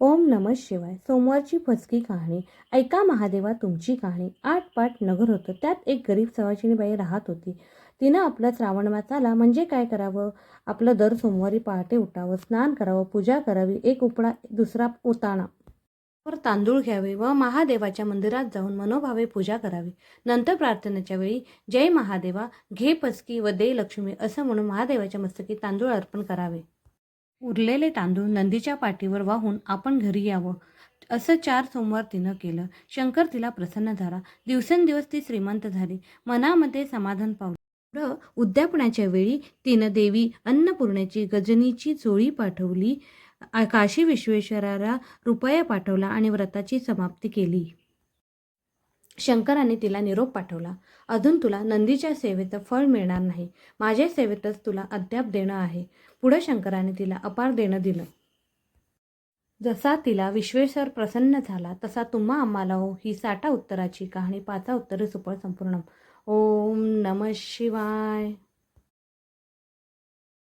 ओम नम शिवाय. सोमवारची फसकी कहाणी. ऐका महादेवा तुमची कहाणी. आठ पाठ नगर होतं. त्यात एक गरीब सवाशिनी बाई राहत होती. तिनं आपला श्रावण मास आला म्हणजे काय करावं? आपलं दर सोमवारी पहाटे उठावं स्नान करावं पूजा करावी एक उपडा दुसरा ओताणा वर तांदूळ घ्यावे व महादेवाच्या मंदिरात जाऊन मनोभावे पूजा करावी. नंतर प्रार्थनेच्या वेळी जय महादेवा घे पसकी व दे लक्ष्मी असं म्हणून महादेवाच्या मस्तकी तांदूळ अर्पण करावे. उरलेले तांदूळ नंदीच्या पाठीवर वाहून आपण घरी यावं असं चार सोमवार तिनं केलं. शंकर तिला प्रसन्न झाला. दिवसेंदिवस ती श्रीमंत झाली. मनामध्ये समाधान पावलं. पुढं उद्यापनाच्या वेळी तिनं देवी अन्नपूर्णेची गजनीची चोळी पाठवली. काशी विश्वेश्वराला रुपया पाठवला आणि व्रताची समाप्ती केली. शंकराने तिला निरोप पाठवला. अजून तुला नंदीच्या सेवेचं फळ मिळणार नाही. माझ्या सेवेतच तुला अद्याप देणं आहे. पुढं शंकराने तिला अपार देणं दिलं. जसा तिला विश्वेश्वर प्रसन्न झाला तसा तुम्हा आम्हाला हो ही साठा उत्तराची कहाणी पाचा उत्तरे सुपळ संपूर्ण. ओम नम शिवाय.